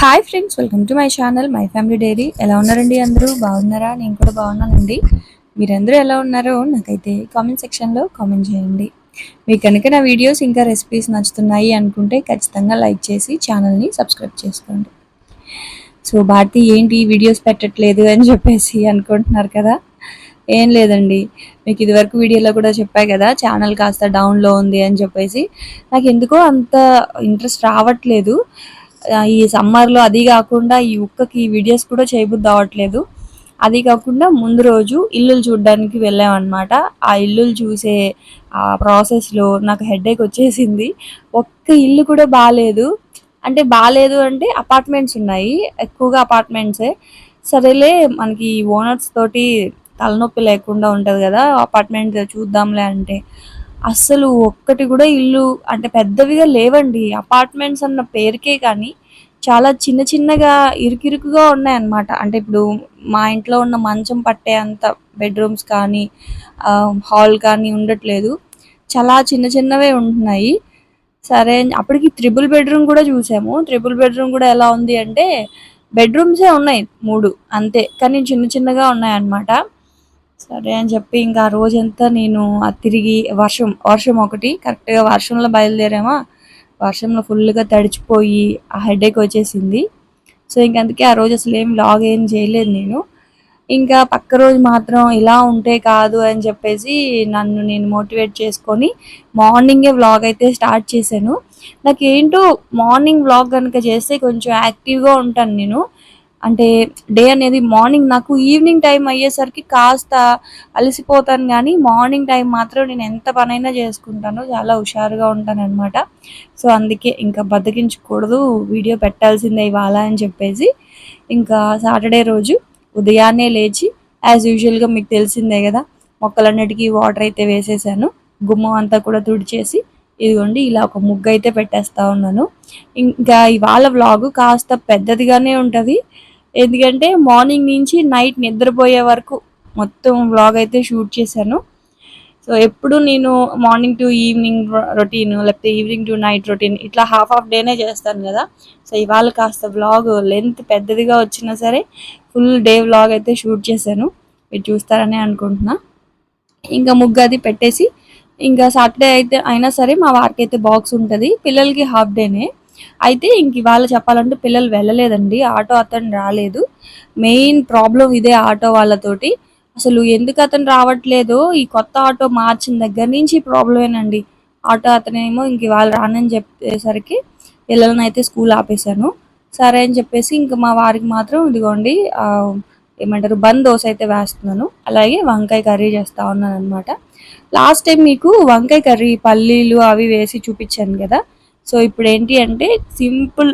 Hi friends welcome to my channel my family diary. ఎలా ఉన్నారండి అందరూ? బాగున్నారా? నేను కూడా బాగున్నానండి. మీరందరూ ఎలా ఉన్నారో నాకైతే కామెంట్ సెక్షన్లో కామెంట్ చేయండి. మీకు కనుక నా వీడియోస్ ఇంకా రెసిపీస్ నచ్చుతున్నాయి అనుకుంటే ఖచ్చితంగా లైక్ చేసి ఛానల్ని సబ్స్క్రైబ్ చేసుకోండి. సో భారతి ఏంటి వీడియోస్ పెట్టట్లేదు అని చెప్పేసి అనుకుంటున్నారు కదా? ఏం లేదండి. మీకు ఇదివరకు వీడియోలో కూడా చెప్పా కదా ఛానల్ కాస్త డౌన్లో ఉంది అని చెప్పేసి. నాకు ఎందుకో అంత ఇంట్రెస్ట్ రావట్లేదు. ఈ సమ్మర్లో అది కాకుండా ఈ ఉక్కకి వీడియోస్ కూడా చేయబుద్ధి అవ్వట్లేదు. అది కాకుండా ముందు రోజు ఇల్లులు చూడడానికి వెళ్ళామన్నమాట. ఆ ఇల్లులు చూసే ఆ ప్రాసెస్లో నాకు హెడేక్ వచ్చేసింది. ఒక్క ఇల్లు కూడా బాగాలేదు అంటే బాగాలేదు అంటే అపార్ట్మెంట్స్ ఉన్నాయి. ఎక్కువగా అపార్ట్మెంట్సే. సరేలే మనకి ఓనర్స్ తోటి తలనొప్పి లేకుండా ఉంటుంది కదా అపార్ట్మెంట్ చూద్దాంలే అంటే. అస్సలు ఒక్కటి కూడా ఇల్లు అంటే పెద్దవిగా లేవండి. అపార్ట్మెంట్స్ అన్న పేరుకే కానీ చాలా చిన్న చిన్నగా ఇరుకిరుకుగా ఉన్నాయన్నమాట. అంటే ఇప్పుడు మా ఇంట్లో ఉన్న మంచం పట్టే అంత బెడ్రూమ్స్ కానీ హాల్ కానీ ఉండట్లేదు. చాలా చిన్న చిన్నవే ఉంటున్నాయి. సరే అని- అప్పటికి త్రిబుల్ బెడ్రూమ్ కూడా చూసాము. త్రిబుల్ బెడ్రూమ్ కూడా ఎలా ఉంది అంటే బెడ్రూమ్సే ఉన్నాయి మూడు అంతే. కానీ చిన్న చిన్నగా ఉన్నాయి అన్నమాట సరే అని చెప్పి ఇంకా ఆ రోజంతా నేను ఆ తిరిగి వర్షం వర్షం ఒకటి కరెక్ట్గా వర్షంలో బయలుదేరామా? వర్షంలో ఫుల్గా తడిచిపోయి ఆ హెడేక్ వచ్చేసింది. సో ఇంక అందుకే ఆ రోజు అసలు ఏం లాగ్ ఏం చేయలేదు నేను. ఇంకా పక్క రోజు మాత్రం ఇలా ఉంటే కాదు అని చెప్పేసి నన్ను నేను మోటివేట్ చేసుకొని మార్నింగే వ్లాగ్ అయితే స్టార్ట్ చేశాను. నాకు ఏంటో మార్నింగ్ వ్లాగ్ కనుక చేస్తే కొంచెం యాక్టివ్గా ఉంటాను నేను. అంటే డే అనేది మార్నింగ్ నాకు ఈవినింగ్ టైం అయ్యేసరికి కాస్త అలసిపోతాను కానీ మార్నింగ్ టైం మాత్రం నేను ఎంత పనైనా చేసుకుంటాను చాలా హుషారుగా ఉంటాను అనమాట సో అందుకే ఇంకా బతికించకూడదు వీడియో పెట్టాల్సిందే ఇవాళ అని చెప్పేసి ఇంకా సాటర్డే రోజు ఉదయాన్నే లేచి యాజ్ యూజువల్గా మీకు తెలిసిందే కదా మొక్కలన్నిటికీ వాటర్ అయితే వేసేసాను. గుమ్మం అంతా కూడా తుడిచేసి ఇదిగోండి ఇలా ఒక ముగ్గు అయితే పెట్టేస్తా ఉన్నాను. ఇంకా ఇవాళ వ్లాగ్ కాస్త పెద్దదిగానే ఉంటుంది. ఎందుకంటే మార్నింగ్ నుంచి నైట్ నిద్రపోయే వరకు మొత్తం వ్లాగ్ అయితే షూట్ చేశాను. సో ఎప్పుడు నేను మార్నింగ్ టు ఈవినింగ్ రొటీన్ లేకపోతే ఈవినింగ్ టు నైట్ రొటీన్ ఇట్లా హాఫ్ ఆఫ్ డేనే చేస్తాను కదా. సో ఇవాళ కాస్త వ్లాగ్ లెంత్ పెద్దదిగా వచ్చినా సరే ఫుల్ డే వ్లాగ్ అయితే షూట్ చేశాను. మీరు చూస్తారని అనుకుంటున్నా. ఇంకా ముగ్గు అది పెట్టేసి ఇంకా సాటర్డే అయితే అయినా సరే మా వారికి అయితే బాక్స్ ఉంటుంది. పిల్లలకి హాఫ్ డేనే. అయితే ఇంక ఇవాళ చెప్పాలంటే పిల్లలు వెళ్ళలేదండి. ఆటో అతను రాలేదు. మెయిన్ ప్రాబ్లం ఇదే ఆటో వాళ్ళతోటి. అసలు ఎందుకు అతను రావట్లేదో ఈ కొత్త ఆటో మార్చిన దగ్గర నుంచి ప్రాబ్లమేనండి. ఆటో అతనేమో ఇంక ఇవాళ రానని చెప్పేసరికి పిల్లలని అయితే స్కూల్ ఆపేశాను. సరే అని చెప్పేసి ఇంకా మా వారికి మాత్రం ఇదిగోండి ఏమంటారు బంద్ దోశ అయితే వేస్తున్నాను. అలాగే వంకాయ కర్రీ చేస్తా ఉన్నాను అనమాట లాస్ట్ టైం మీకు వంకాయ కర్రీ పల్లీలు అవి వేసి చూపించాను కదా. సో ఇప్పుడు ఏంటి అంటే సింపుల్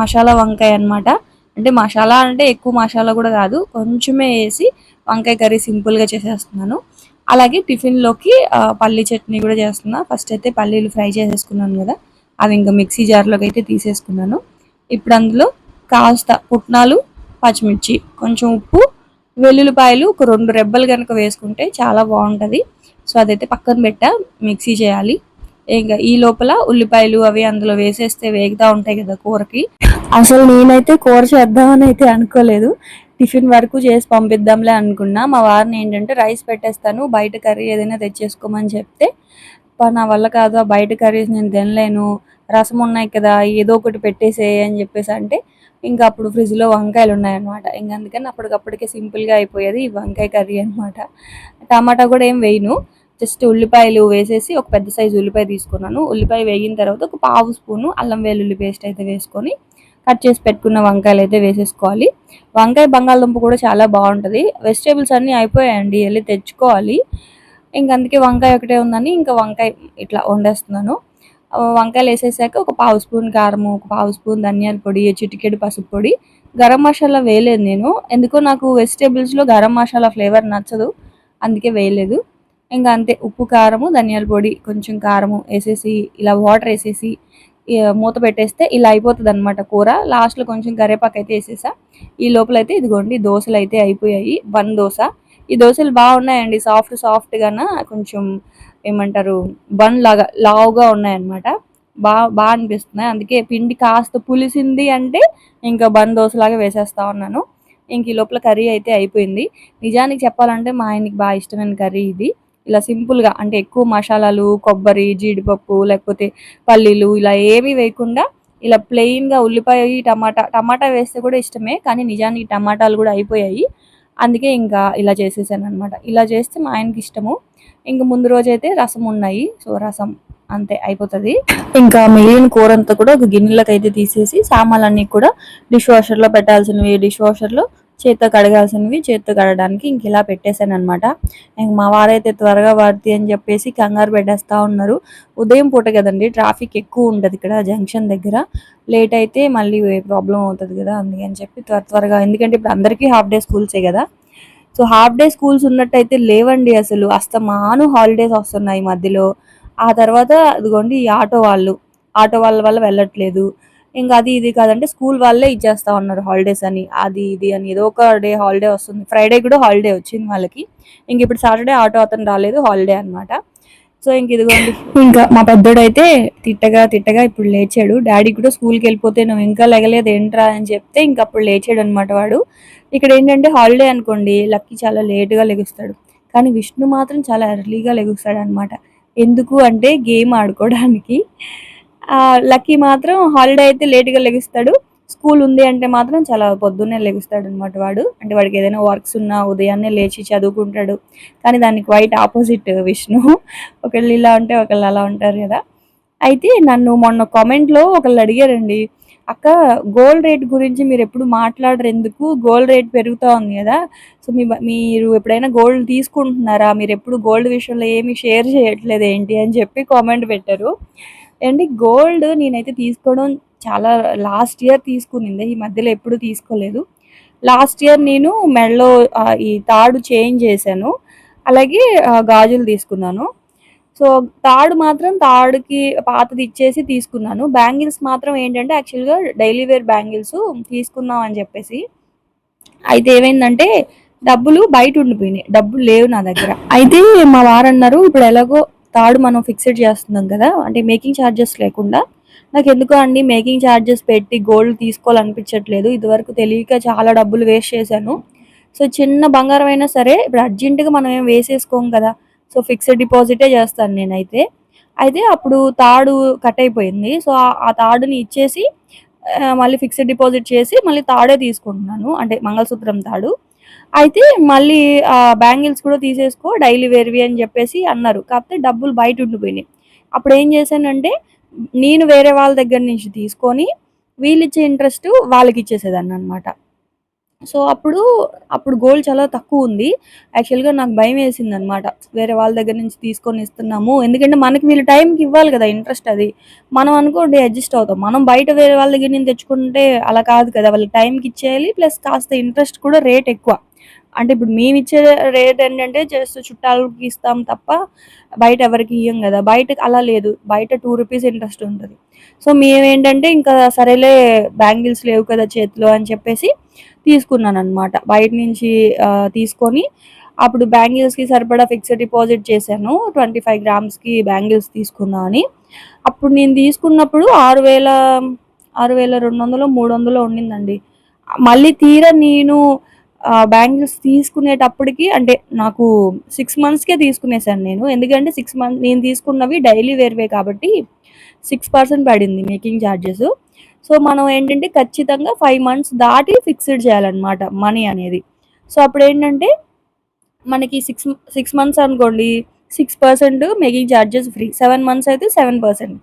మసాలా వంకాయ అన్నమాట. అంటే మసాలా అంటే ఎక్కువ మసాలా కూడా కాదు కొంచెమే వేసి వంకాయ కర్రీ సింపుల్గా చేసేస్తున్నాను. అలాగే టిఫిన్లోకి పల్లి పల్లీ చట్నీ కూడా చేస్తున్నా. ఫస్ట్ అయితే పల్లీలు ఫ్రై చేసేసుకున్నాను కదా అవి ఇంకా మిక్సీ జార్లోకి అయితే తీసేసుకున్నాను. ఇప్పుడు అందులో కాస్త పుట్నాలు పచ్చిమిర్చి కొంచెం ఉప్పు వెల్లుల్లిపాయలు ఒక రెండు రెబ్బలు కనుక వేసుకుంటే చాలా బాగుంటుంది. సో అదైతే పక్కన పెట్టా మిక్సీ చేయాలి. ఇంకా ఈ లోపల ఉల్లిపాయలు అవి అందులో వేసేస్తే వేగుతా ఉంటాయి కదా కూరకి. అసలు నేనైతే కూర చేద్దామని అయితే అనుకోలేదు. టిఫిన్ వరకు చేసి పంపిద్దాంలే అనుకున్నా. మా వారిని ఏంటంటే రైస్ పెట్టేస్తాను బయట కర్రీ ఏదైనా తెచ్చేసుకోమని చెప్తే నా వల్ల కాదు ఆ బయట కర్రీస్ నేను తినలేను. రసం ఉన్నాయి కదా ఏదో ఒకటి పెట్టేసే అని చెప్పేసి అంటే ఇంకా అప్పుడు ఫ్రిడ్జ్లో వంకాయలు ఉన్నాయన్నమాట. ఇంకా అందుకని అప్పటికప్పటికే సింపుల్గా అయిపోయేది ఈ వంకాయ కర్రీ అన్నమాట. టమాటా కూడా ఏం వేయను. జస్ట్ ఉల్లిపాయలు వేసేసి ఒక పెద్ద సైజు ఉల్లిపాయ తీసుకున్నాను. ఉల్లిపాయ వేగిన తర్వాత ఒక పావు స్పూను అల్లం వెల్లుల్లి పేస్ట్ అయితే వేసుకొని కట్ చేసి పెట్టుకున్న వంకాయలు అయితే వేసేసుకోవాలి. వంకాయ బంగాళదుంప కూడా చాలా బాగుంటుంది. వెజిటేబుల్స్ అన్నీ అయిపోయాయండి వెళ్ళి తెచ్చుకోవాలి. ఇంక అందుకే వంకాయ ఒకటే ఉందని ఇంకా వంకాయ ఇట్లా వండేస్తున్నాను. వంకాయలు వేసేసాక ఒక పావు స్పూన్ కారము ఒక పావు స్పూన్ ధనియాల పొడి చిటికెడు పసుపు పొడి. గరం మసాలా వేయలేదు నేను. ఎందుకో నాకు వెజిటేబుల్స్లో గరం మసాలా ఫ్లేవర్ నచ్చదు. అందుకే వేయలేదు. ఇంకా అంతే ఉప్పు కారము ధనియాల పొడి కొంచెం కారము వేసేసి ఇలా వాటర్ వేసేసి మూత పెట్టేస్తే ఇలా అయిపోతుంది అనమాట కూర. లాస్ట్లో కొంచెం కరివేపాకు అయితే వేసేసా. ఈ లోపల అయితే ఇదిగోండి దోశలు అయితే అయిపోయాయి. బన్ దోశ. ఈ దోశలు బాగున్నాయండి సాఫ్ట్ సాఫ్ట్గాన కొంచెం ఏమంటారు బన్ లాగా లావుగా ఉన్నాయన్నమాట. బాగా బాగా అనిపిస్తున్నాయి. అందుకే పిండి కాస్త పులిసింది అంటే ఇంకా బన్ దోశలాగా వేసేస్తా ఉన్నాను. ఇంక ఈ లోపల కర్రీ అయితే అయిపోయింది. నిజానికి చెప్పాలంటే మా ఆయనకి బాగా ఇష్టమైన కర్రీ ఇది. ఇలా సింపుల్గా అంటే ఎక్కువ మసాలాలు కొబ్బరి జీడిపప్పు లేకపోతే పల్లీలు ఇలా ఏమీ వేయకుండా ఇలా ప్లెయిన్గా ఉల్లిపాయ టమాటా టమాటా వేస్తే కూడా ఇష్టమే కానీ నిజానికి టమాటాలు కూడా అయిపోయాయి. అందుకే ఇంకా ఇలా చేసేసాను అనమాట ఇలా చేస్తే మా ఆయనకి ఇష్టము. ఇంక ముందు రోజు అయితే రసం ఉన్నాయి. సో రసం అంతే అయిపోతుంది. ఇంకా మిగిలిన కూర అంతా కూడా ఒక గిన్నెలకు అయితే తీసేసి సామాన్లన్నీ కూడా డిష్ వాషర్లో పెట్టాల్సినవి డిష్ వాషర్లో చేత్తో కడగాల్సినవి చేత్తో కడగడానికి ఇంక ఇలా పెట్టేశాను అనమాట ఇంక మా వారైతే త్వరగా పడుతుంది అని చెప్పేసి కంగారు పెట్టేస్తా ఉన్నారు. ఉదయం పూట కదండి ట్రాఫిక్ ఎక్కువ ఉంటుంది ఇక్కడ జంక్షన్ దగ్గర. లేట్ అయితే మళ్ళీ ప్రాబ్లం అవుతుంది కదా అందుకని చెప్పి త్వర త్వరగా ఎందుకంటే ఇప్పుడు అందరికీ హాఫ్ డే స్కూల్సే కదా. సో హాఫ్ డే స్కూల్స్ ఉన్నట్టయితే లేవండి అసలు అస్తమాను హాలిడేస్ వస్తున్నాయి మధ్యలో. ఆ తర్వాత అదిగోండి ఈ ఆటో వాళ్ళు. ఆటో వాళ్ళ వల్ల వెళ్ళట్లేదు. ఇంకా అది ఇది కాదంటే స్కూల్ వాళ్ళే ఇచ్చేస్తా ఉన్నారు హాలిడేస్ అని అది ఇది అని ఏదో ఒక డే హాలిడే వస్తుంది. ఫ్రైడే కూడా హాలిడే వచ్చింది వాళ్ళకి. ఇంక ఇప్పుడు సాటర్డే ఆటో అతను రాలేదు హాలిడే అనమాట సో ఇంక ఇదిగోండి ఇంకా మా పెద్దోడు అయితే తిట్టగా తిట్టగా ఇప్పుడు లేచాడు. డాడీ కూడా స్కూల్కి వెళ్ళిపోతే నువ్వు ఇంకా లెగలేదు ఏంట్రా? అని చెప్తే ఇంక అప్పుడు లేచాడు అనమాట వాడు. ఇక్కడ ఏంటంటే హాలిడే అనుకోండి లక్కీ చాలా లేట్గా లెగుస్తాడు. కానీ విష్ణు మాత్రం చాలా ఎర్లీగా లెగుస్తాడు అనమాట ఎందుకు అంటే గేమ్ ఆడుకోవడానికి. లక్కీ మాత్రం హాలిడే అయితే లేట్గా లెగిస్తాడు. స్కూల్ ఉంది అంటే మాత్రం చాలా పొద్దున్నే లెగుస్తాడు అనమాట వాడు. అంటే వాడికి ఏదైనా వర్క్స్ ఉన్నా ఉదయాన్నే లేచి చదువుకుంటాడు. కానీ దానికి వైట్ ఆపోజిట్ విష్ణు. ఒకళ్ళు ఇలా ఉంటే ఒకళ్ళు అలా ఉంటారు కదా. అయితే నన్ను మొన్న కామెంట్లో ఒకళ్ళు అడిగారండి. అక్క గోల్డ్ రేట్ గురించి మీరు ఎప్పుడు మాట్లాడరు ఎందుకు? గోల్డ్ రేట్ పెరుగుతూ ఉంది కదా. సో మీ మీరు ఎప్పుడైనా గోల్డ్ తీసుకుంటున్నారా? మీరు ఎప్పుడు గోల్డ్ విషయంలో ఏమి షేర్ చేయట్లేదు ఏంటి? అని చెప్పి కామెంట్ పెట్టారు. అండ్ గోల్డ్ నేనైతే తీసుకోవడం చాలా లాస్ట్ ఇయర్ తీసుకునింది. ఈ మధ్యలో ఎప్పుడు తీసుకోలేదు. లాస్ట్ ఇయర్ నేను మెడలో ఈ తాడు చేంజ్ చేశాను. అలాగే గాజులు తీసుకున్నాను. సో తాడు మాత్రం తాడుకి పాతది ఇచ్చేసి తీసుకున్నాను. బ్యాంగిల్స్ మాత్రం ఏంటంటే యాక్చువల్గా డైలీ వేర్ బ్యాంగిల్స్ తీసుకుందాం అని చెప్పేసి. అయితే ఏమైందంటే డబ్బులు బయట ఉండిపోయినాయి. డబ్బులు లేవు నా దగ్గర. అయితే మా వారన్నారు ఇప్పుడు ఎలాగో తాడు మనం ఫిక్స్డ్ చేస్తున్నాం కదా అంటే మేకింగ్ ఛార్జెస్ లేకుండా. నాకు ఎందుకో అండి మేకింగ్ ఛార్జెస్ పెట్టి గోల్డ్ తీసుకోవాలనిపించట్లేదు. ఇదివరకు తెలియక చాలా డబ్బులు వేస్ట్ చేశాను. సో చిన్న బంగారం అయినా సరే ఇప్పుడు అర్జెంటుగా మనం ఏం వేసేసుకోం కదా. సో ఫిక్స్డ్ డిపాజిటే చేస్తాను నేనైతే. అయితే అప్పుడు తాడు కట్ అయిపోయింది. సో ఆ తాడుని ఇచ్చేసి మళ్ళీ ఫిక్స్డ్ డిపాజిట్ చేసి మళ్ళీ తాడే తీసుకుంటున్నాను. అంటే మంగళసూత్రం తాడు. అయితే మళ్ళీ బ్యాంగిల్స్ కూడా తీసేసుకో డైలీ వేర్వి అని చెప్పేసి అన్నారు. కాకపోతే డబ్బులు బయట ఉండిపోయినాయి. అప్పుడు ఏం చేశానంటే నేను వేరే వాళ్ళ దగ్గర నుంచి తీసుకొని వీళ్ళు ఇచ్చే ఇంట్రెస్ట్ వాళ్ళకి ఇచ్చేసేదాన్ని అనమాట సో అప్పుడు అప్పుడు గోల్డ్ చాలా తక్కువ ఉంది. యాక్చువల్గా నాకు భయం వేసింది అనమాట వేరే వాళ్ళ దగ్గర నుంచి తీసుకొని ఇస్తున్నాము. ఎందుకంటే మనకి వీళ్ళు టైంకి ఇవ్వాలి కదా ఇంట్రెస్ట్ అది. మనం అనుకోండి అడ్జస్ట్ అవుతాం. మనం బయట వేరే వాళ్ళ దగ్గర నుంచి తెచ్చుకుంటే అలా కాదు కదా. వాళ్ళకి టైంకి ఇచ్చేయాలి ప్లస్ కాస్త ఇంట్రెస్ట్ కూడా రేట్ ఎక్కువ. అంటే ఇప్పుడు మేము ఇచ్చే రేట్ ఏంటంటే జస్ట్ చుట్టాలకి ఇస్తాం తప్ప బయట ఎవరికి ఇయ్యం కదా. బయట అలా లేదు. బయట టూ రూపీస్ ఇంట్రెస్ట్ ఉంటుంది. సో మేమేంటంటే ఇంకా సరేలే బ్యాంగిల్స్ లేవు కదా చేతిలో అని చెప్పేసి తీసుకున్నాను అనమాట బయట నుంచి తీసుకొని అప్పుడు బ్యాంగిల్స్కి సరిపడా ఫిక్స్డ్ డిపాజిట్ చేశాను. ట్వంటీ ఫైవ్ గ్రామ్స్కి బ్యాంగిల్స్ తీసుకుందామని అప్పుడు నేను తీసుకున్నప్పుడు ఆరు వేల ఆరు వేల రెండు వందలు మూడు వందలు ఉండిందండి. మళ్ళీ తీరా నేను బ్యాంగిల్స్ తీసుకునేటప్పటికి అంటే నాకు సిక్స్ మంత్స్కే తీసుకునేసాను నేను. ఎందుకంటే సిక్స్ మంత్ నేను తీసుకున్నవి డైలీ వేర్వే కాబట్టి సిక్స్ పర్సెంట్ పడింది మేకింగ్ ఛార్జెస్ సో మనం ఏంటంటే ఖచ్చితంగా ఫైవ్ మంత్స్ దాటి ఫిక్స్డ్ చేయాలన్నమాట మనీ అనేది. సో అప్పుడు ఏంటంటే మనకి సిక్స్ సిక్స్ మంత్స్ అనుకోండి six percent making charges free seven months అయితే సెవెన్ పర్సెంట్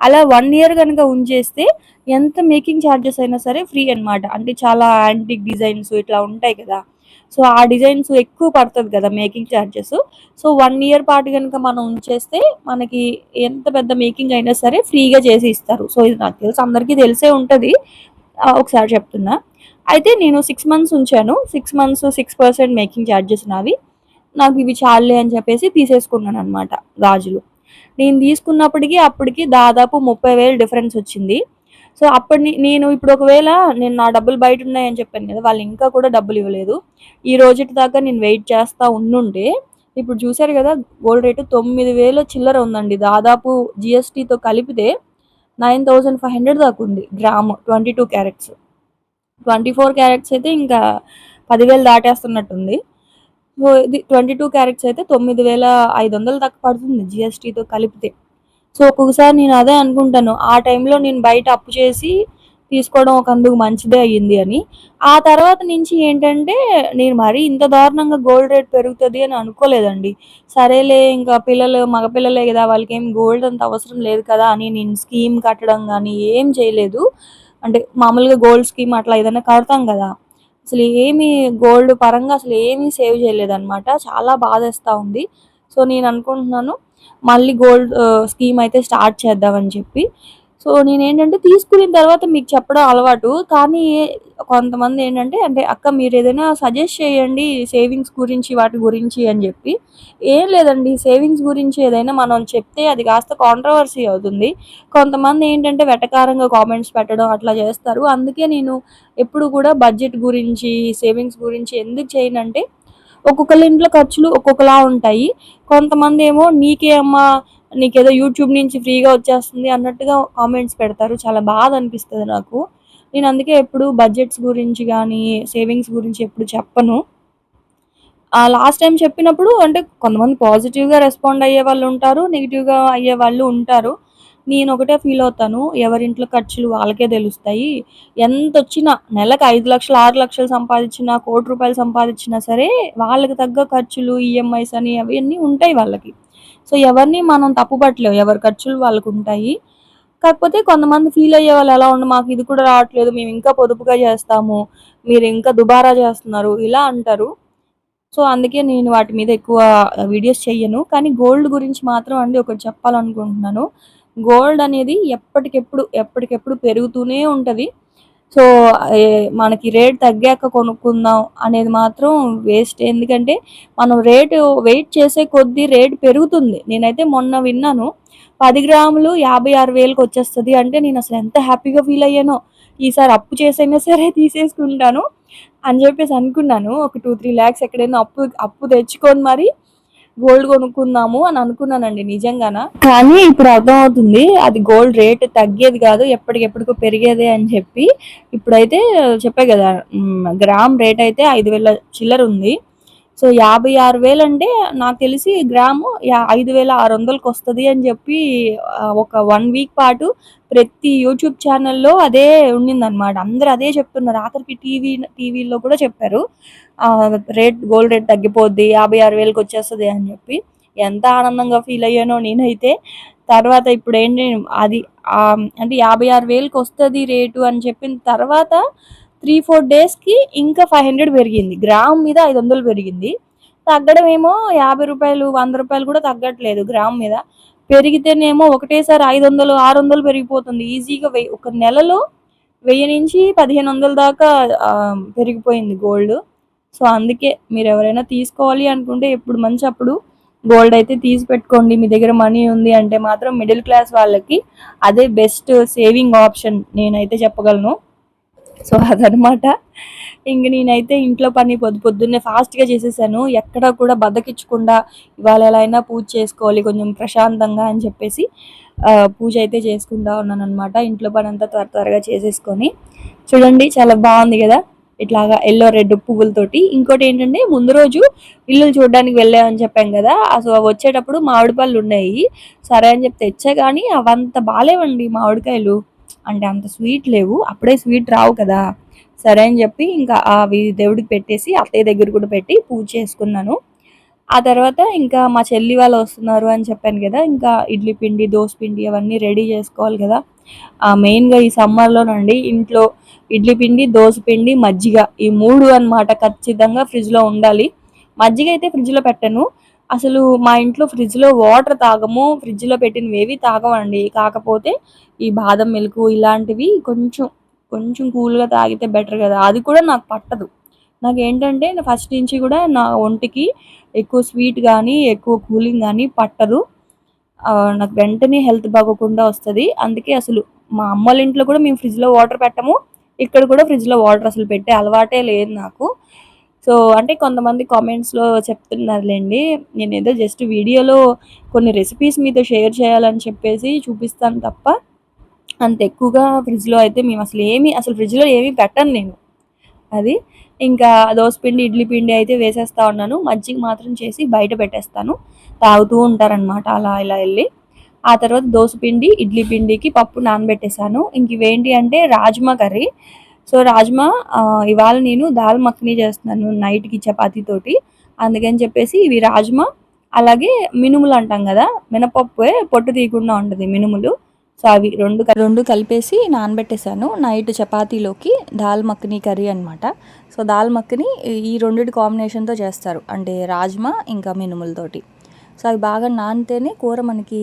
అలా వన్ ఇయర్ కనుక ఉంచేస్తే ఎంత మేకింగ్ ఛార్జెస్ అయినా సరే ఫ్రీ అనమాట అంటే చాలా యాంటిక్ డిజైన్స్ ఇట్లా ఉంటాయి కదా. సో ఆ డిజైన్స్ ఎక్కువ పడుతుంది కదా making charges so one year పాటు కనుక మనం ఉంచేస్తే మనకి ఎంత పెద్ద మేకింగ్ అయినా సరే ఫ్రీగా చేసి ఇస్తారు. సో ఇది నాకు తెలుసు అందరికీ తెలిసే ఉంటుంది. ఒకసారి చెప్తున్నా. అయితే నేను సిక్స్ మంత్స్ ఉంచాను. Six months six percent making charges నావి. నాకు ఇవి చాలే అని చెప్పేసి తీసేసుకున్నాను అనమాట గాజులు. నేను తీసుకున్నప్పటికీ అప్పటికి దాదాపు ముప్పై వేలు డిఫరెన్స్ వచ్చింది. సో అప్పటి నేను ఇప్పుడు ఒకవేళ నేను నా డబ్బులు బయట ఉన్నాయని చెప్పాను కదా వాళ్ళు ఇంకా కూడా డబ్బులు ఇవ్వలేదు. ఈ రోజుటి దాకా నేను వెయిట్ చేస్తూ ఉండుంటే ఇప్పుడు చూసారు కదా గోల్డ్ రేటు తొమ్మిది వేల చిల్లర ఉందండి. దాదాపు జిఎస్టీతో కలిపితే నైన్ థౌజండ్ ఫైవ్ హండ్రెడ్ దాకా ఉంది gram twenty two carats twenty four carats అయితే ఇంకా పదివేలు దాటేస్తున్నట్టుంది. సో ఇది ట్వంటీ టూ క్యారెట్స్ అయితే తొమ్మిది వేల ఐదు వందలు దాకా పడుతుంది జిఎస్టీతో కలిపితే. సో ఒక్కొక్కసారి నేను అదే అనుకుంటాను. ఆ టైంలో నేను బయట అప్పు చేసి తీసుకోవడం ఒక అందుకు మంచిదే అయ్యింది అని. ఆ తర్వాత నుంచి ఏంటంటే నేను మరీ ఇంత దారుణంగా గోల్డ్ రేట్ పెరుగుతుంది అని అనుకోలేదండి. సరేలే ఇంకా పిల్లలు మగపిల్లలే కదా వాళ్ళకి ఏం గోల్డ్ అంత అవసరం లేదు కదా అని నేను స్కీమ్ కట్టడం కానీ ఏం చేయలేదు. అంటే మామూలుగా గోల్డ్ స్కీమ్ అట్లా ఏదైనా కడతాం కదా. అసలు ఏమి గోల్డ్ పరంగా అసలు ఏమీ సేవ్ చేయలేదన్నమాట. చాలా బాధేస్తూ ఉంది. సో నేను అనుకుంటున్నాను మళ్ళీ గోల్డ్ స్కీమ్ అయితే స్టార్ట్ చేద్దామని చెప్పి. సో నేను ఏంటంటే తీసుకున్న తర్వాత మీకు చెప్పడం అలవాటు. కానీ కొంతమంది ఏంటంటే అంటే అక్క మీరు ఏదైనా సజెస్ట్ చేయండి సేవింగ్స్ గురించి వాటి గురించి అని చెప్పి. ఏం లేదండి సేవింగ్స్ గురించి ఏదైనా మనం చెప్తే అది కాస్త కాంట్రవర్సీ అవుతుంది. కొంతమంది ఏంటంటే వెటకారంగా కామెంట్స్ పెట్టడం అట్లా చేస్తారు. అందుకే నేను ఎప్పుడు కూడా బడ్జెట్ గురించి సేవింగ్స్ గురించి ఎందుకు చేయనంటే ఒక్కొక్కరి ఇంట్లో ఖర్చులు ఒక్కొక్కలా ఉంటాయి. కొంతమంది ఏమో నీకే అమ్మా నీకేదో యూట్యూబ్ నుంచి ఫ్రీగా వచ్చేస్తుంది అన్నట్టుగా కామెంట్స్ పెడతారు. చాలా బాధ అనిపిస్తుంది నాకు. నేను అందుకే ఎప్పుడు బడ్జెట్స్ గురించి కానీ సేవింగ్స్ గురించి ఎప్పుడు చెప్పను. లాస్ట్ టైం చెప్పినప్పుడు అంటే కొంతమంది పాజిటివ్గా రెస్పాండ్ అయ్యే వాళ్ళు ఉంటారు నెగిటివ్గా అయ్యే వాళ్ళు ఉంటారు. నేను ఒకటే ఫీల్ అవుతాను ఎవరింట్లో ఖర్చులు వాళ్ళకే తెలుస్తాయి. ఎంత వచ్చినా నెలకు ఐదు లక్షలు ఆరు లక్షలు సంపాదించినా కోటి రూపాయలు సంపాదించినా సరే వాళ్ళకి తగ్గ ఖర్చులు ఈఎంఐస్ అని అవన్నీ ఉంటాయి వాళ్ళకి. సో ఎవరిని మనం తప్పుపట్టలేము ఎవరి ఖర్చులు వాళ్ళకు ఉంటాయి కాకపోతే కొంతమంది ఫీల్ అయ్యే వాళ్ళు ఎలా ఉండి మాకు ఇది కూడా రావట్లేదు మేము ఇంకా పొదుపుగా చేస్తాము మీరు ఇంకా దుబారా చేస్తున్నారు ఇలా అంటారు. సో అందుకే నేను వాటి మీద ఎక్కువ వీడియోస్ చెయ్యను. కానీ గోల్డ్ గురించి మాత్రం అండి ఒకటి చెప్పాలనుకుంటున్నాను. గోల్డ్ అనేది ఎప్పటికెప్పుడు ఎప్పటికెప్పుడు పెరుగుతూనే ఉంటుంది. సో మనకి రేట్ తగ్గాక కొనుక్కుందాం అనేది మాత్రం వేస్ట్ ఎందుకంటే మనం రేటు వెయిట్ చేసే కొద్దీ రేట్ పెరుగుతుంది. నేనైతే మొన్న విన్నాను పది గ్రాములు యాభై ఆరు వేలకు వచ్చేస్తుంది. అంటే నేను అసలు ఎంత హ్యాపీగా ఫీల్ అయ్యానో. ఈసారి అప్పు చేసైనా సరే తీసేసుకుంటాను అని చెప్పేసి అనుకున్నాను. ఒక టూ త్రీ ల్యాక్స్ ఎక్కడైనా అప్పు అప్పు తెచ్చుకొని మరి. గోల్డ్ కొనుక్కుందాము అని అనుకున్నానండి నిజంగానా? కానీ ఇప్పుడు అర్థమవుతుంది అది గోల్డ్ రేట్ తగ్గేది కాదు ఎప్పటికెప్పటికో పెరిగేదే అని చెప్పి ఇప్పుడైతే చెప్పే కదా గ్రామ్ రేట్ అయితే ఐదు వేల చిల్లర ఉంది. సో యాభై ఆరు వేలు అంటే నాకు తెలిసి గ్రాము ఐదు వేల ఆరు వందలకి వస్తుంది అని చెప్పి ఒక వన్ వీక్ పాటు ప్రతి యూట్యూబ్ ఛానల్లో అదే ఉండిందనమాట అందరూ అదే చెప్తున్నారు. ఆఖరికి టీవీ టీవీలో కూడా చెప్పారు. రేట్ గోల్డ్ రేట్ తగ్గిపోద్ది యాభై ఆరు వేలకు వచ్చేస్తుంది అని చెప్పి ఎంత ఆనందంగా ఫీల్ అయ్యానో నేనైతే తర్వాత ఇప్పుడు ఏంటి అది అంటే యాభై ఆరు వేలకు వస్తుంది రేటు అని చెప్పిన తర్వాత త్రీ ఫోర్ డేస్కి ఇంకా ఫైవ్ హండ్రెడ్ పెరిగింది. గ్రామ్ మీద ఐదు వందలు పెరిగింది. తగ్గడం ఏమో యాభై రూపాయలు వంద రూపాయలు కూడా తగ్గట్లేదు గ్రామ్ మీద. పెరిగితేనేమో ఒకటేసారి ఐదు వందలు ఆరు వందలు పెరిగిపోతుంది. ఈజీగా వెయ్యి ఒక నెలలో వెయ్యి నుంచి పదిహేను వందల దాకా పెరిగిపోయింది గోల్డ్ సో అందుకే మీరు ఎవరైనా తీసుకోవాలి అనుకుంటే ఎప్పుడు మంచి అప్పుడు గోల్డ్ అయితే తీసి పెట్టుకోండి. మీ దగ్గర మనీ ఉంది అంటే మాత్రం మిడిల్ క్లాస్ వాళ్ళకి అదే బెస్ట్ సేవింగ్ ఆప్షన్ నేనైతే చెప్పగలను. సో అదనమాట ఇంక నేనైతే ఇంట్లో పని పొద్దు పొద్దున్నే ఫాస్ట్గా చేసేసాను. ఎక్కడ కూడా బద్దకిచ్చకుండా ఇవాళ ఎలా అయినా పూజ చేసుకోవాలి కొంచెం ప్రశాంతంగా అని చెప్పేసి పూజ అయితే చేసుకుంటా ఉన్నాను అనమాట ఇంట్లో పని అంతా త్వర త్వరగా చేసేసుకొని. చూడండి చాలా బాగుంది కదా? ఇట్లాగా ఎల్లో రెడ్ పువ్వులతోటి. ఇంకోటి ఏంటంటే ముందు రోజు ఇల్లు చూడడానికి వెళ్ళామని చెప్పాం కదా. అసలు వచ్చేటప్పుడు మామిడి పళ్ళు ఉన్నాయి. సరే అని చెప్పి తెచ్చా కానీ అవంత బాగాలేవండి మామిడికాయలు. అంటే అంత స్వీట్ లేవు. అప్పుడే స్వీట్ రావు కదా. సరే అని చెప్పి ఇంకా అవి దేవుడికి పెట్టేసి అత్తయ్య దగ్గర కూడా పెట్టి పూజ చేసుకున్నాను. ఆ తర్వాత ఇంకా మా చెల్లి వాళ్ళు వస్తున్నారు అని చెప్పాను కదా. ఇంకా ఇడ్లీ పిండి దోశ పిండి అవన్నీ రెడీ చేసుకోవాలి కదా. మెయిన్గా ఈ సమ్మర్లోనండి ఇంట్లో ఇడ్లీ పిండి దోశ పిండి మజ్జిగ. ఈ మూడు అనమాట ఖచ్చితంగా ఫ్రిడ్జ్లో ఉండాలి. మజ్జిగ అయితే ఫ్రిడ్జ్లో పెట్టను. అసలు మా ఇంట్లో ఫ్రిడ్జ్లో వాటర్ తాగము ఫ్రిడ్జ్లో పెట్టినవి ఏవి తాగమండి. కాకపోతే ఈ బాదం మిల్క్ ఇలాంటివి కొంచెం కొంచెం కూల్గా తాగితే బెటర్ కదా. అది కూడా నాకు పట్టదు. నాకు ఏంటంటే ఫస్ట్ నుంచి కూడా నా ఒంటికి ఎక్కువ స్వీట్ కానీ ఎక్కువ కూలింగ్ కానీ పట్టదు. నాకు వెంటనే హెల్త్ బాగోకుండా వస్తుంది. అందుకే అసలు మా అమ్మల ఇంట్లో కూడా మేము ఫ్రిడ్జ్లో వాటర్ పెట్టము. ఇక్కడ కూడా ఫ్రిడ్జ్లో వాటర్ అసలు పెట్టే అలవాటే లేదు నాకు. సో అంటే కొంతమంది కామెంట్స్లో చెప్తున్నారులేండి నేను ఏదో జస్ట్ వీడియోలో కొన్ని రెసిపీస్ మీతో షేర్ చేయాలని చెప్పేసి చూపిస్తాను తప్ప అంత ఎక్కువగా ఫ్రిడ్జ్లో అయితే మేము అసలు ఏమి అసలు ఫ్రిడ్జ్లో ఏమీ పెట్టను నేను. అది ఇంకా దోశ పిండి ఇడ్లీ పిండి అయితే వేసేస్తా ఉన్నాను. మజ్జిగ మాత్రం చేసి బయట పెట్టేస్తాను. తాగుతూ ఉంటారనమాట అలా ఇలా వెళ్ళి. ఆ తర్వాత దోసపిండి ఇడ్లీ పిండికి పప్పు నానబెట్టేశాను. ఇంక ఇవేంటి అంటే రాజ్మా కర్రీ. సో రాజ్మా ఇవాళ నేను దాల్ మక్ని చేస్తున్నాను నైట్కి చపాతీతోటి అందుకని చెప్పేసి ఇవి రాజ్మా అలాగే మినుములు అంటాం కదా మినపప్పు పొట్టు తీయకుండా ఉంటుంది మినుములు. సో అవి రెండు రెండు కలిపేసి నానబెట్టేశాను నైట్ చపాతీలోకి దాల్ మక్ని కర్రీ అనమాట సో దాల్ మక్ని ఈ రెండింటి కాంబినేషన్తో చేస్తారు. అంటే రాజ్మా ఇంకా మినుములతోటి సో అవి బాగా నానితేనే కూర మనకి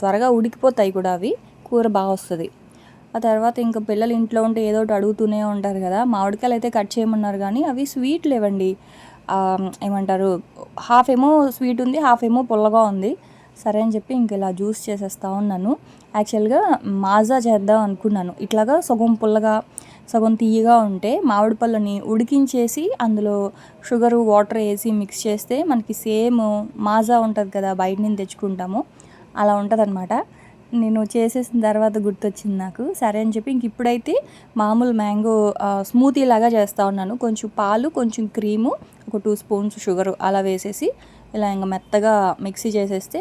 త్వరగా ఉడికిపోతాయి కూడా అవి. కూర బాగా వస్తుంది. ఆ తర్వాత ఇంకా పిల్లలు ఇంట్లో ఉంటే ఏదో ఒకటి అడుగుతూనే ఉంటారు కదా. మామిడికాయలు అయితే కట్ చేయమన్నారు కానీ అవి స్వీట్ లేవండి. ఏమంటారు హాఫ్ ఏమో స్వీట్ ఉంది హాఫ్ ఏమో పుల్లగా ఉంది. సరే అని చెప్పి ఇంక ఇలా జ్యూస్ చేసేస్తా ఉన్నాను. యాక్చువల్గా మాజా చేద్దాం అనుకున్నాను. ఇట్లాగా సగం పుల్లగా సగం తీయగా ఉంటే మామిడి పళ్ళని ఉడికించేసి అందులో షుగర్ వాటర్ వేసి మిక్స్ చేస్తే మనకి సేమ్ మాజా ఉంటుంది కదా బయట నుంచి తెచ్చుకుంటాము. అలా ఉంటుంది నేను చేసేసిన తర్వాత గుర్తొచ్చింది నాకు. సరే అని చెప్పి ఇంక ఇప్పుడైతే మామూలు మ్యాంగో స్మూతీ లాగా చేస్తూ ఉన్నాను. కొంచెం పాలు కొంచెం క్రీము ఒక టూ స్పూన్స్ షుగర్ అలా వేసేసి ఇలా ఇంకా మెత్తగా మిక్సీ చేసేస్తే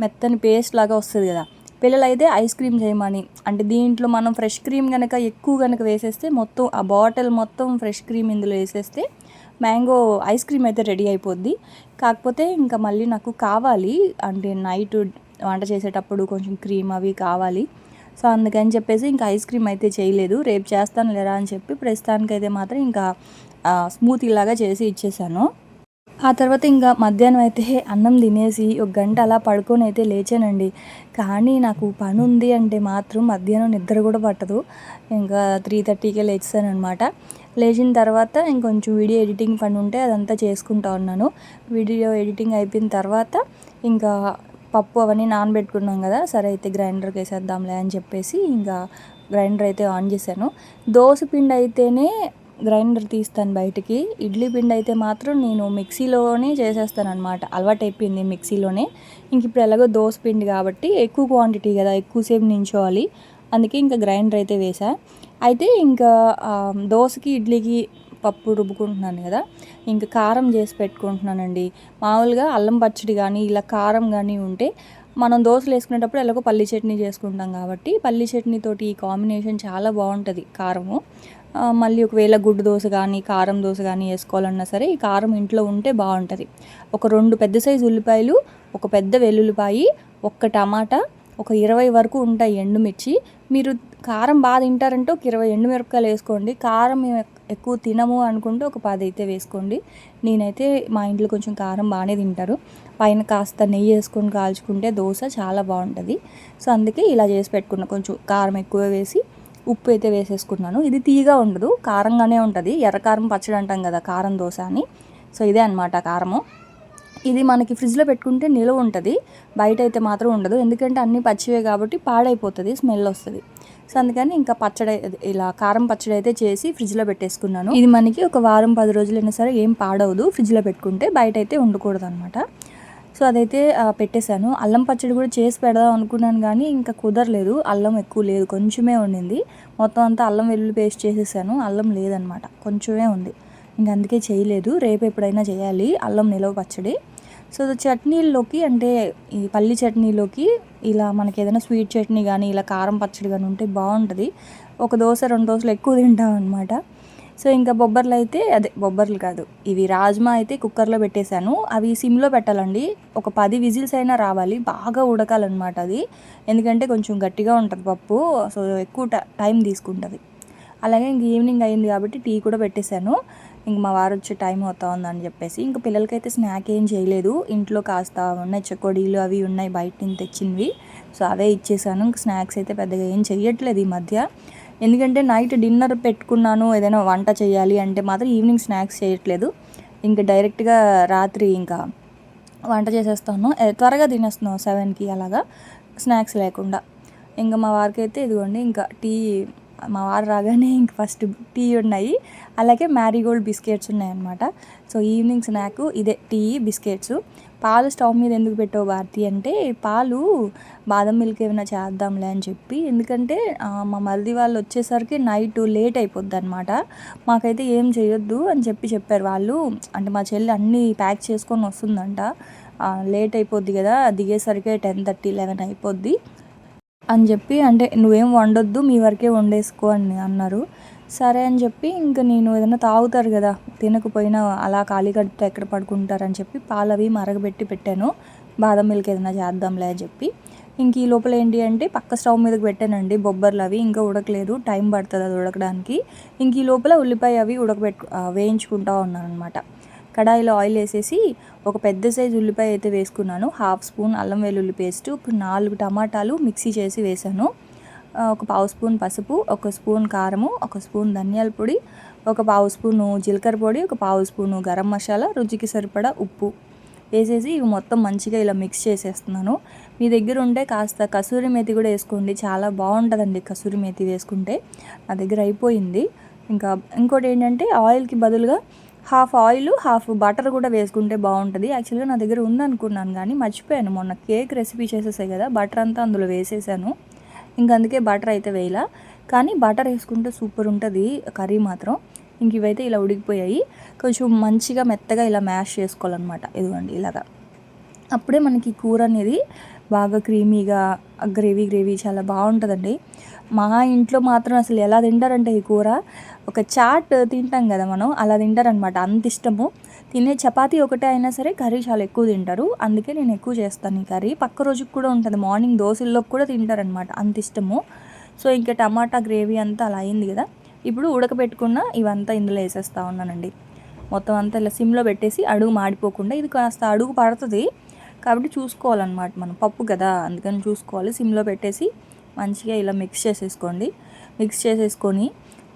మెత్తని పేస్ట్ లాగా వస్తుంది కదా. పిల్లలు అయితే ఐస్ క్రీమ్ చేయమని. అంటే దీంట్లో మనం ఫ్రెష్ క్రీమ్ కనుక ఎక్కువ కనుక వేసేస్తే మొత్తం ఆ బాటిల్ మొత్తం ఫ్రెష్ క్రీమ్ ఇందులో వేసేస్తే మ్యాంగో ఐస్ క్రీమ్ అయితే రెడీ అయిపోద్ది. కాకపోతే ఇంకా మళ్ళీ నాకు కావాలి. అంటే నైట్ వంట చేసేటప్పుడు కొంచెం క్రీమ్ అవి కావాలి. సో అందుకని చెప్పేసి ఇంకా ఐస్ క్రీమ్ అయితే చేయలేదు. రేపు చేస్తాను లేరా అని చెప్పి ప్రస్తుతానికైతే మాత్రం ఇంకా స్మూతీ లాగా చేసి ఇచ్చేసాను. ఆ తర్వాత ఇంకా మధ్యాహ్నం అయితే అన్నం తినేసి ఒక గంట అలా పడుకొని అయితే లేచానండి. కానీ నాకు పని ఉంది అంటే మాత్రం మధ్యాహ్నం నిద్ర కూడా పట్టదు. ఇంకా త్రీ థర్టీకే లేచాను అనమాట లేచిన తర్వాత ఇంకొంచెం వీడియో ఎడిటింగ్ పని ఉంటే అదంతా చేసుకుంటా ఉన్నాను. వీడియో ఎడిటింగ్ అయిపోయిన తర్వాత ఇంకా పప్పు అవన్నీ నానబెట్టుకున్నాం కదా సరే అయితే గ్రైండర్కి వేసేద్దాంలే అని చెప్పేసి ఇంకా గ్రైండర్ అయితే ఆన్ చేశాను. దోశ పిండి అయితేనే గ్రైండర్ తీస్తాను బయటికి. ఇడ్లీ పిండి అయితే మాత్రం నేను మిక్సీలోనే చేసేస్తాను అనమాట అలవాటు అయిపోయింది మిక్సీలోనే. ఇంక ఇప్పుడు ఎలాగో దోశ పిండి కాబట్టి ఎక్కువ క్వాంటిటీ కదా ఎక్కువసేపు నించోవాలి. అందుకే ఇంకా గ్రైండర్ అయితే వేసా అయితే ఇంకా దోశకి ఇడ్లీకి పప్పు రుబ్బుకుంటున్నాను కదా. ఇంకా కారం చేసి పెట్టుకుంటున్నానండి. మామూలుగా అల్లం పచ్చడి కానీ ఇలా కారం కానీ ఉంటే మనం దోశలు వేసుకునేటప్పుడు ఎలాగో పల్లి చట్నీ చేసుకుంటాం కాబట్టి పల్లి చట్నీతోటి ఈ కాంబినేషన్ చాలా బాగుంటుంది కారము. మళ్ళీ ఒకవేళ గుడ్డు దోశ కానీ కారం దోశ కానీ వేసుకోవాలన్నా సరే ఈ కారం ఇంట్లో ఉంటే బాగుంటుంది. ఒక రెండు పెద్ద సైజు ఉల్లిపాయలు ఒక పెద్ద వెల్లుల్లిపాయి ఒక్క టమాటా ఒక ఇరవై వరకు ఉంటాయి ఎండుమిర్చి. మీరు కారం బాగా తింటారంటే ఒక ఇరవై ఎండుమిరపకాయలు వేసుకోండి. కారం మేము ఎక్కువ తినము అనుకుంటే ఒక పది అయితే వేసుకోండి. నేనైతే మా ఇంట్లో కొంచెం కారం బాగానే తింటారు. పైన కాస్త నెయ్యి వేసుకొని కాల్చుకుంటే దోశ చాలా బాగుంటుంది. సో అందుకే ఇలా చేసి పెట్టుకున్నా. కొంచెం కారం ఎక్కువ వేసి ఉప్పు అయితే వేసేసుకున్నాను. ఇది తీయగా ఉండదు కారంగానే ఉంటుంది. ఎర్రకారం పచ్చడి అంటాం కదా కారం దోశ అని. సో ఇదే అనమాట కారము. ఇది మనకి ఫ్రిడ్జ్లో పెట్టుకుంటే నిలువ ఉంటుంది. బయట అయితే మాత్రం ఉండదు. ఎందుకంటే అన్నీ పచ్చివే కాబట్టి పాడైపోతుంది స్మెల్ వస్తుంది. సో అందుకని ఇంకా పచ్చడి ఇలా కారం పచ్చడి అయితే చేసి ఫ్రిడ్జ్లో పెట్టేసుకున్నాను. ఇది మనకి ఒక వారం పది రోజులైనా సరే ఏం పాడవదు. ఫ్రిడ్జ్లో పెట్టుకుంటే బయట అయితే ఉండకూడదు అనమాట సో అదైతే పెట్టేశాను. అల్లం పచ్చడి కూడా చేసి పెడదాం అనుకున్నాను కానీ ఇంకా కుదరలేదు. అల్లం ఎక్కువ లేదు. కొంచెమే ఉండింది మొత్తం అంతా అల్లం వెల్లుల్లి పేస్ట్ చేసేసాను. అల్లం లేదనమాట కొంచెమే ఉంది. ఇంకా అందుకే చేయలేదు. రేపు ఎప్పుడైనా చేయాలి. అల్లం నిలవ పచ్చడి. సో చట్నీల్లోకి అంటే ఈ పల్లి చట్నీలోకి ఇలా మనకి ఏదైనా స్వీట్ చట్నీ కానీ ఇలా కారం పచ్చడి కానీ ఉంటే బాగుంటుంది ఒక దోశ రెండు దోశలు ఎక్కువ తింటాం అనమాట సో ఇంకా బొబ్బర్లు అయితే అదే బొబ్బర్లు కాదు ఇవి రాజ్మా అయితే కుక్కర్లో పెట్టేశాను. అవి సిమ్లో పెట్టాలండి. ఒక పది విజిల్స్ అయినా రావాలి బాగా ఉడకాలన్నమాట అది. ఎందుకంటే కొంచెం గట్టిగా ఉంటుంది పప్పు సో ఎక్కువ టైం తీసుకుంటుంది. అలాగే ఇంక ఈవినింగ్ అయింది కాబట్టి టీ కూడా పెట్టేశాను. ఇంక మా వారు వచ్చే టైం అవుతా ఉందని చెప్పేసి ఇంక పిల్లలకైతే స్నాక్ ఏం చేయలేదు. ఇంట్లో కాస్త ఉన్నాయి చెకోడీలు అవి ఉన్నాయి బయట నుంచి తెచ్చినవి. సో అవే ఇచ్చేసాను. ఇంక స్నాక్స్ అయితే పెద్దగా ఏం చెయ్యట్లేదు ఈ మధ్య. ఎందుకంటే నైట్ డిన్నర్ పెట్టుకున్నాను ఏదైనా వంట చేయాలి అంటే మాత్రం ఈవినింగ్ స్నాక్స్ చేయట్లేదు. ఇంకా డైరెక్ట్గా రాత్రి ఇంకా వంట చేసేస్తాను. త్వరగా తినేస్తున్నాను సెవెన్కి అలాగా? స్నాక్స్ లేకుండా. ఇంకా మా వారికి అయితే ఇదిగోండి ఇంకా టీ మా వారు రాగానే ఇంక ఫస్ట్ టీ ఉన్నాయి. అలాగే మ్యారీగోల్డ్ బిస్కెట్స్ ఉన్నాయన్నమాట. సో ఈవినింగ్ స్నాక్ ఇదే టీ బిస్కెట్స్ పాలు స్టవ్ మీద ఎందుకు పెట్టావు భారతి అంటే పాలు బాదం మిల్క్ ఏమైనా చేద్దాంలే అని చెప్పి. ఎందుకంటే మా మరిది వాళ్ళు వచ్చేసరికి నైట్ లేట్ అయిపోద్ది అనమాట మాకైతే ఏం చేయొద్దు అని చెప్పి చెప్పారు వాళ్ళు. అంటే మా చెల్లి అన్నీ ప్యాక్ చేసుకొని వస్తుందంట. లేట్ అయిపోద్ది కదా దిగేసరికి టెన్ థర్టీ లెవెన్ అయిపోద్ది. అని చెప్పి అంటే నువ్వేం వండొద్దు మీ వరకే వండేసుకో అని అన్నారు. సరే అని చెప్పి ఇంకా నేను ఏదైనా తాగుతారు కదా తినకపోయినా అలా ఖాళీ కడుపుతో ఎక్కడ పడుకుంటారని చెప్పి పాలు అవి మరగబెట్టి పెట్టాను. బాదం మిల్క్ ఏదైనా చేద్దాంలే అని చెప్పి. ఇంక ఈ లోపల ఏంటి అంటే పక్క స్టవ్ మీదకి పెట్టానండి బొబ్బర్లు అవి ఇంకా ఉడకలేదు టైం పడుతుంది అది ఉడకడానికి. ఇంక ఈ లోపల ఉల్లిపాయ అవి ఉడకబెట్టు వేయించుకుంటా ఉన్నాను అనమాట కడాయిలో ఆయిల్ వేసేసి ఒక పెద్ద సైజు ఉల్లిపాయ అయితే వేసుకున్నాను. హాఫ్ స్పూన్ అల్లం వెల్లుల్లి పేస్ట్ ఒక నాలుగు టమాటాలు మిక్సీ చేసి వేసాను. ఒక పావు స్పూన్ పసుపు ఒక స్పూన్ కారము ఒక స్పూన్ ధనియాల పొడి ఒక పావు స్పూను జీలకర్ర పొడి ఒక పావు స్పూను గరం మసాలా రుచికి సరిపడా ఉప్పు వేసేసి ఇవి మొత్తం మంచిగా ఇలా మిక్స్ చేసేస్తున్నాను. మీ దగ్గర ఉంటే కాస్త కసూరి మేతి కూడా వేసుకోండి. చాలా బాగుంటుందండి కసూరి మేతి వేసుకుంటే. నా దగ్గర అయిపోయింది. ఇంకా ఇంకోటి ఏంటంటే ఆయిల్కి బదులుగా హాఫ్ ఆయిల్ హాఫ్ బటర్ కూడా వేసుకుంటే బాగుంటుంది. యాక్చువల్గా నా దగ్గర ఉందనుకున్నాను కానీ మర్చిపోయాను. మొన్న కేక్ రెసిపీ చేసేసాయి కదా బటర్ అంతా అందులో వేసేసాను. ఇంకా అందుకే బటర్ అయితే వేయలా. కానీ బటర్ వేసుకుంటే సూపర్ ఉంటుంది కర్రీ మాత్రం. ఇంక ఇవైతే ఇలా ఉడికిపోయాయి. కొంచెం మంచిగా మెత్తగా ఇలా మ్యాష్ చేసుకోవాలన్నమాట. ఇదిగోండి ఇలాగా. అప్పుడే మనకి కూర అనేది బాగా క్రీమీగా గ్రేవీ గ్రేవీ చాలా బాగుంటుందండి. మా ఇంట్లో మాత్రం అసలు ఎలా తింటారంటే ఈ కూర? ఒక చాట్ తింటాం కదా మనం అలా తింటారనమాట అంత ఇష్టము. తినే చపాతీ ఒకటే అయినా సరే కర్రీ చాలా ఎక్కువ తింటారు. అందుకే నేను ఎక్కువ చేస్తాను ఈ కర్రీ. పక్క రోజుకి కూడా ఉంటుంది. మార్నింగ్ దోశల్లో కూడా తింటారనమాట అంత ఇష్టము. సో ఇంకా టమాటా గ్రేవీ అంతా అలా అయింది కదా. ఇప్పుడు ఉడకబెట్టుకున్న ఇవంతా ఇందులో వేసేస్తా ఉన్నానండి. మొత్తం అంతా ఇలా సిమ్లో పెట్టేసి అడుగు మాడిపోకుండా ఇది కాస్త అడుగు పడుతుంది. కాబట్టి చూసుకోవాలన్నమాట మనం. పప్పు కదా అందుకని చూసుకోవాలి. సిమ్లో పెట్టేసి మంచిగా ఇలా మిక్స్ చేసేసుకోండి. మిక్స్ చేసేసుకొని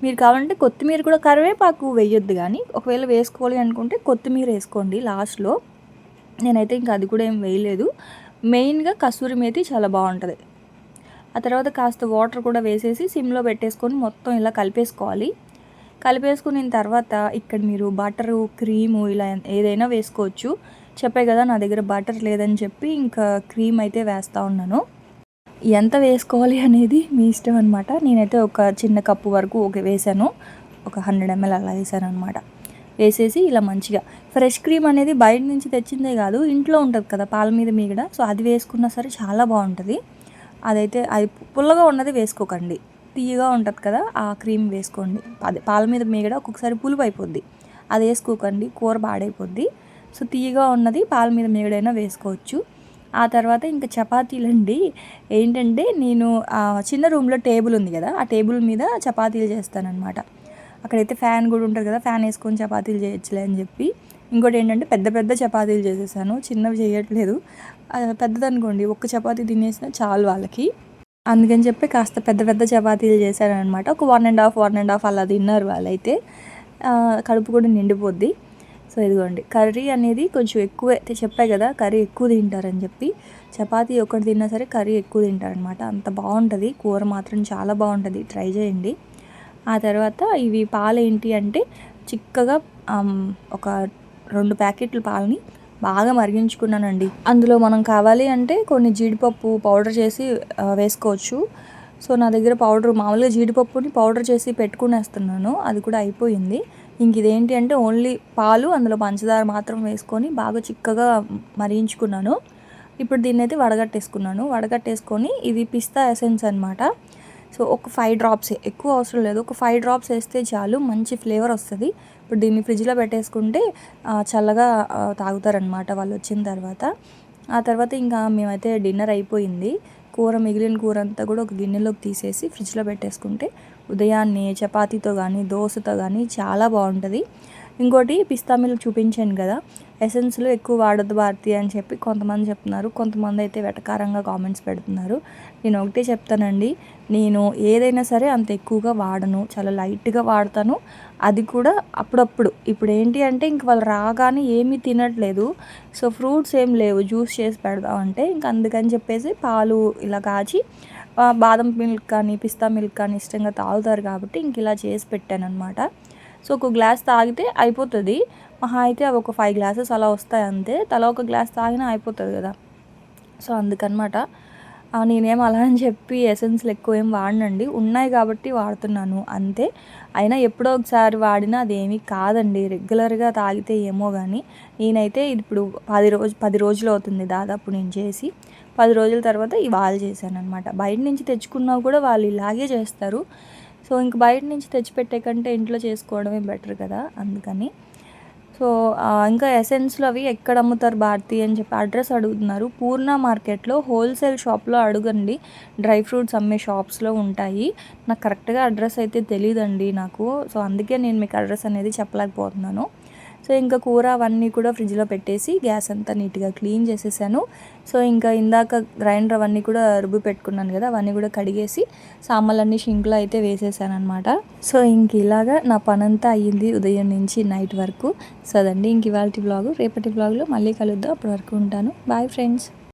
మీరు కావాలంటే కొత్తిమీర కూడా కరివేపాకు వేయొద్దు కానీ ఒకవేళ వేసుకోవాలి అనుకుంటే కొత్తిమీర వేసుకోండి లాస్ట్లో. నేనైతే ఇంకా అది కూడా ఏం వేయలేదు. మెయిన్గా కస్తూరి మేతి చాలా బాగుంటుంది. ఆ తర్వాత కాస్త వాటర్ కూడా వేసేసి సిమ్లో పెట్టేసుకొని మొత్తం ఇలా కలిపేసుకోవాలి. కలిపేసుకున్న తర్వాత ఇక్కడ మీరు బటరు క్రీము ఇలా ఏదైనా వేసుకోవచ్చు. చెప్పే కదా నా దగ్గర బటర్ లేదని చెప్పి ఇంకా క్రీమ్ అయితే వేస్తూ ఉన్నాను. ఎంత వేసుకోవాలి అనేది మీ ఇష్టం అనమాట నేనైతే ఒక చిన్న కప్పు వరకు ఒక వేసాను. ఒక హండ్రెడ్ ఎంఎల్ అలా వేసాను అనమాట వేసేసి ఇలా మంచిగా ఫ్రెష్ క్రీమ్ అనేది బయట నుంచి తెచ్చిందే కాదు ఇంట్లో ఉంటుంది కదా పాల మీద మీగడ. సో అది వేసుకున్నా సరే చాలా బాగుంటుంది. అదైతే అది పుల్లగా ఉన్నది వేసుకోకండి. తీయగా ఉంటుంది కదా ఆ క్రీమ్ వేసుకోండి. అదే పాల మీద మీగడ ఒక్కొక్కసారి పులుపు అయిపోద్ది. అది వేసుకోకండి కూర పాడైపోద్ది. సో తీయగా ఉన్నది పాల మీద మీగడైనా వేసుకోవచ్చు. ఆ తర్వాత ఇంకా చపాతీలు అండి ఏంటంటే నేను ఆ చిన్న రూమ్లో టేబుల్ ఉంది కదా ఆ టేబుల్ మీద చపాతీలు చేస్తానన్నమాట. అక్కడైతే ఫ్యాన్ కూడా ఉంటుంది కదా ఫ్యాన్ వేసుకొని చపాతీలు చేయొచ్చులే అని చెప్పి. ఇంకోటి ఏంటంటే పెద్ద పెద్ద చపాతీలు చేసేసాను చిన్నవి చేయట్లేదు. పెద్దదనుకోండి ఒక్క చపాతీ తినేసినా చాలు వాళ్ళకి. అందుకని చెప్పి కాస్త పెద్ద పెద్ద చపాతీలు చేశారనమాట ఒక one and half one and half అలా తిన్నారు వాళ్ళైతే. కడుపు కూడా నిండిపోద్ది. సో ఇదిగోండి కర్రీ అనేది కొంచెం ఎక్కువే చెప్పాయి కదా కర్రీ ఎక్కువ తింటారని చెప్పి చపాతీ ఒకటి తిన్నా సరే కర్రీ ఎక్కువ తింటారనమాట అంత బాగుంటుంది కూర మాత్రం చాలా బాగుంటుంది ట్రై చేయండి. ఆ తర్వాత ఇవి పాలు ఏంటి అంటే చిక్కగా ఒక రెండు ప్యాకెట్లు పాలని బాగా మరిగించుకున్నానండి. అందులో మనం కావాలి అంటే కొన్ని జీడిపప్పు పౌడర్ చేసి వేసుకోవచ్చు. సో నా దగ్గర పౌడర్ మామూలుగా జీడిపప్పుని పౌడర్ చేసి పెట్టుకునేస్తున్నాను అది కూడా అయిపోయింది. ఇంక ఇదేంటి అంటే ఓన్లీ పాలు అందులో పంచదార మాత్రం వేసుకొని బాగా చిక్కగా మరిగించుకున్నాను. ఇప్పుడు దీన్ని అయితే వడగట్టేసుకున్నాను. వడగట్టేసుకొని ఇది పిస్తా ఎసెన్స్ అనమాట సో ఒక ఫైవ్ డ్రాప్స్. ఎక్కువ అవసరం లేదు. ఒక ఫైవ్ డ్రాప్స్ వేస్తే చాలు మంచి ఫ్లేవర్ వస్తుంది. ఇప్పుడు దీన్ని ఫ్రిడ్జ్లో పెట్టేసుకుంటే చల్లగా తాగుతారనమాట వాళ్ళు వచ్చిన తర్వాత. ఆ తర్వాత ఇంకా మేమైతే డిన్నర్ అయిపోయింది. కూర మిగిలిన కూర అంతా కూడా ఒక గిన్నెలోకి తీసేసి ఫ్రిడ్జ్లో పెట్టేసుకుంటే ఉదయాన్నే చపాతీతో కానీ దోశతో కానీ చాలా బాగుంటుంది. ఇంకోటి పిస్తా మిల్క్ చూపించాను కదా ఎసెన్స్లో ఎక్కువ వాడద్దు భారతి అని చెప్పి కొంతమంది చెప్తున్నారు. కొంతమంది అయితే వెటకారంగా కామెంట్స్ పెడుతున్నారు. నేను ఒకటే చెప్తానండి నేను ఏదైనా సరే అంత ఎక్కువగా వాడను చాలా లైట్గా వాడతాను. అది కూడా అప్పుడప్పుడు. ఇప్పుడు ఏంటి అంటే ఇంక వాళ్ళు రాగానే ఏమీ తినట్లేదు. సో ఫ్రూట్స్ ఏం లేవు జ్యూస్ చేసి పెడదామంటే ఇంక అందుకని చెప్పేసి పాలు ఇలా కాచి బాదం మిల్క్ కానీ పిస్తా మిల్క్ కానీ ఇష్టంగా తాగుతారు కాబట్టి ఇంక ఇలా చేసి పెట్టాను అనమాట సో ఒక గ్లాస్ తాగితే అయిపోతుంది. మహా అయితే అవి ఒక ఫైవ్ గ్లాసెస్ అలా వస్తాయి అంతే. తల ఒక గ్లాస్ తాగినా అయిపోతుంది కదా. సో అందుకనమాట నేనేం అలా అని చెప్పి ఎసెన్స్లు ఎక్కువ ఏం వాడనండి. ఉన్నాయి కాబట్టి వాడుతున్నాను. అంతే. అయినా ఎప్పుడో ఒకసారి వాడినా అదేమీ కాదండి. రెగ్యులర్గా తాగితే ఏమో కానీ నేనైతే ఇప్పుడు పది రోజు పది రోజులు అవుతుంది దాదాపు నేను చేసి. పది రోజుల తర్వాత ఇవాళ చేశాను అనమాట బయట నుంచి తెచ్చుకున్నా కూడా వాళ్ళు ఇలాగే చేస్తారు. సో ఇంక బయట నుంచి తెచ్చిపెట్టే కంటే ఇంట్లో చేసుకోవడమే బెటర్ కదా అందుకని. సో ఇంకా ఎసెన్స్లు అవి ఎక్కడ అమ్ముతారు భారతి అని చెప్పి అడ్రస్ అడుగుతున్నారు. పూర్ణ మార్కెట్లో హోల్సేల్ షాప్లో అడగండి. డ్రై ఫ్రూట్స్ అమ్మే షాప్స్లో ఉంటాయి. నాకు కరెక్ట్గా అడ్రస్ అయితే తెలియదండి నాకు. సో అందుకే నేను మీకు అడ్రస్ అనేది చెప్పలేకపోతున్నాను. సో ఇంకా కూర అవన్నీ కూడా ఫ్రిడ్జ్లో పెట్టేసి గ్యాస్ అంతా నీట్గా క్లీన్ చేసేసాను. సో ఇంకా ఇందాక గ్రైండర్ అవన్నీ కూడా రుబ్బు పెట్టుకున్నాను కదా అవన్నీ కూడా కడిగేసి సామాన్లన్నీ షింక్లో అయితే వేసేసాను అనమాట సో ఇంక ఇలాగా నా పనంతా అయ్యింది ఉదయం నుంచి నైట్ వరకు. సో అదండి ఇంక ఇవాళ బ్లాగు. రేపటి బ్లాగ్లో మళ్ళీ కలుద్దాం. అప్పటి వరకు ఉంటాను. Bye friends.